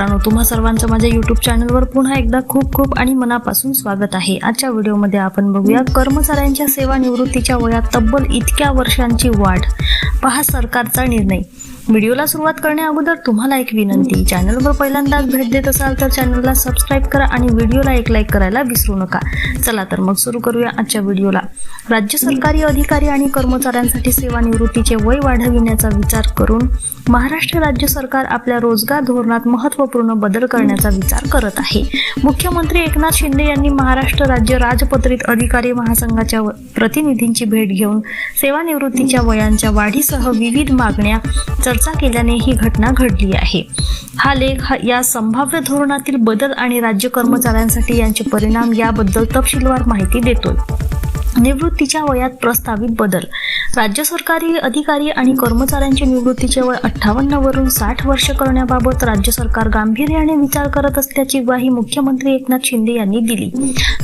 मित्रांनो तुम्हा सर्वांचं माझ्या युट्यूब चॅनलवर पुन्हा एकदा खूप खूप आणि मनापासून स्वागत आहे. आजच्या व्हिडिओमध्ये आपण बघूया कर्मचाऱ्यांच्या सेवानिवृत्तीच्या वयात तब्बल इतक्या वर्षांची वाढ. पहा सरकारचा निर्णय. व्हिडिओला सुरुवात करण्याअगोदर तुम्हाला एक विनंती. चॅनलवर पहिल्यांदाच भेट देत असाल तर चॅनलला सबस्क्राईब करा आणि व्हिडिओला एक लाईक करायला विसरू नका. चला तर मग सुरू करूया आजच्या व्हिडिओला. राज्य सरकारी अधिकारी आणि कर्मचाऱ्यांसाठी सेवानिवृत्तीचे वय वाढविण्याचा विचार करून महाराष्ट्र राज्य सरकार आपल्या रोजगार धोरणात महत्त्वपूर्ण बदल करण्याचा विचार करत आहे. मुख्यमंत्री एकनाथ शिंदे यांनी महाराष्ट्र राज्य राजपत्रित अधिकारी महासंघाच्या प्रतिनिधींची भेट घेऊन सेवानिवृत्तीच्या वयांच्या वाढीसह विविध मागण्या चर्चा केल्याने ही घटना घडली आहे. हा लेख हा- या संभाव्य धोरणातील बदल आणि राज्य कर्मचाऱ्यांसाठी यांचे परिणाम याबद्दल तपशीलवार माहिती देतोय. निवृत्तीच्या वयात प्रस्तावित बदल. राज्य सरकारी अधिकारी आणि कर्मचाऱ्यांचे निवृत्तीचे वय अठ्ठावन्न वरून साठ वर्ष करण्याबाबत राज्य सरकार गांभीर्याने विचार करत असल्याची ग्वाही मुख्यमंत्री एकनाथ शिंदे यांनी दिली.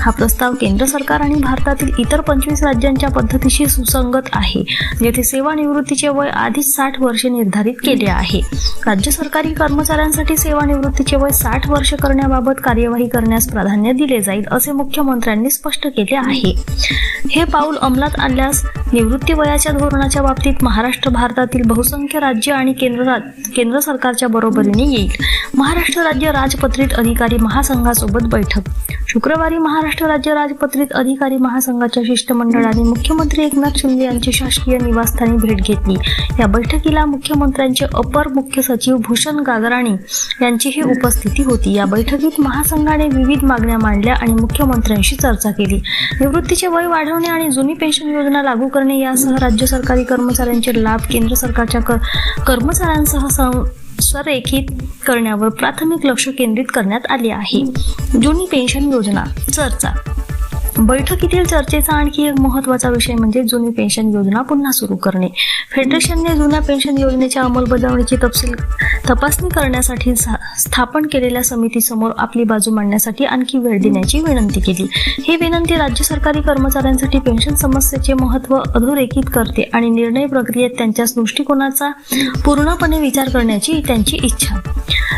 हा प्रस्ताव केंद्र सरकार आणि भारतातील इतर पंचवीस राज्यांच्या पद्धतीशी सुसंगत आहे जेथे सेवानिवृत्तीचे वय आधीच साठ वर्षे निर्धारित केले आहे. राज्य सरकारी कर्मचाऱ्यांसाठी सेवानिवृत्तीचे वय साठ वर्ष करण्याबाबत कार्यवाही करण्यास प्राधान्य दिले जाईल असे मुख्यमंत्र्यांनी स्पष्ट केले आहे. हे पाऊल अंमलात आणल्यास निवृत्ती वयाच्या धोरणाच्या बाबतीत महाराष्ट्र भारतातील बहुसंख्य राज्य आणि केंद्र रा- केंद्र सरकारच्या बरोबरीने येईल. महाराष्ट्र राज्य राजपत्रित अधिकारी महासंघासोबत बैठक. शुक्रवारी महाराष्ट्र राज्य राजपत्रित अधिकारी महासंघाच्या शिष्टमंडळाने मुख्यमंत्री एकनाथ शिंदे यांची शासकीय निवासस्थानी भेट घेतली. या बैठकीला मुख्यमंत्र्यांचे अपर मुख्य सचिव भूषण गागराणी यांचीही उपस्थिती होती. या बैठकीत महासंघाने विविध मागण्या मांडल्या आणि मुख्यमंत्र्यांशी चर्चा केली. निवृत्तीचे वय वाढवणे आणि जुनी पेन्शन योजना लागू करणे यासह राज्य सरकारी कर्मचाऱ्यांचे लाभ केंद्र सरकारच्या कर्मचाऱ्यांसह संरेखित करण्यावर प्राथमिक लक्ष केंद्रित करण्यात आले आहे. जुनी पेन्शन योजना चर्चा. बैठकीतील चर्चेचा आणखी एक महत्त्वाचा विषय म्हणजे जुनी पेन्शन योजना पुन्हा सुरू करणे. फेडरेशनने जुन्या पेन्शन योजनेच्या अंमलबजावणीची तपशील तपासणी करण्यासाठी स्थापन केलेल्या समितीसमोर आपली बाजू मांडण्यासाठी आणखी वेळ देण्याची विनंती केली. ही विनंती राज्य सरकारी कर्मचाऱ्यांसाठी पेन्शन समस्येचे महत्त्व अधोरेखित करते आणि निर्णय प्रक्रियेत त्यांच्या दृष्टिकोनाचा पूर्णपणे विचार करण्याची त्यांची इच्छा.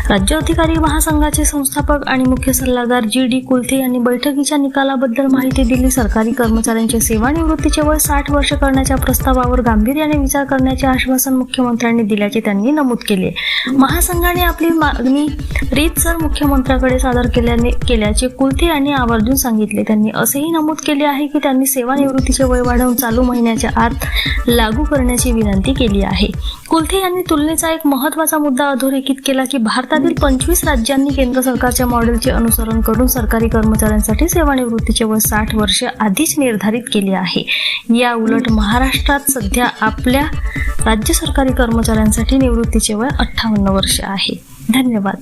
राज्य अधिकारी महासंघाचे संस्थापक आणि मुख्य सल्लागार जी डी कुलथे यांनी बैठकीच्या निकालाबद्दल माहिती दिली. सरकारी कर्मचाऱ्यांचे सेवानिवृत्तीचे वय साठ वर्ष करण्याच्या प्रस्तावावर गांभीर्याने विचार करण्याचे आश्वासन मुख्यमंत्र्यांनी दिल्याचे त्यांनी नमूद केले. महासंघाने आपली मागणी रीतसर मुख्यमंत्र्याकडे सादर केल्याने केल्याचे कुलथे यांनी आवर्जून सांगितले. त्यांनी असेही नमूद केले आहे की त्यांनी सेवानिवृत्तीचे वय वाढवून चालू महिन्याच्या आत लागू करण्याची विनंती केली आहे. कुलथे यांनी तुलनेचा एक महत्त्वाचा मुद्दा अधोरेखित केला की भारतातील पंचवीस राज्यांनी केंद्र सरकारच्या मॉडेलचे अनुसरण करून सरकारी कर्मचाऱ्यांसाठी सेवानिवृत्तीचे वय साठ वर्ष आधीच निर्धारित केले आहे. या उलट महाराष्ट्रात सध्या आपल्या राज्य सरकारी कर्मचाऱ्यांसाठी निवृत्तीचे वय अठ्ठावन्न वर्ष आहे. धन्यवाद.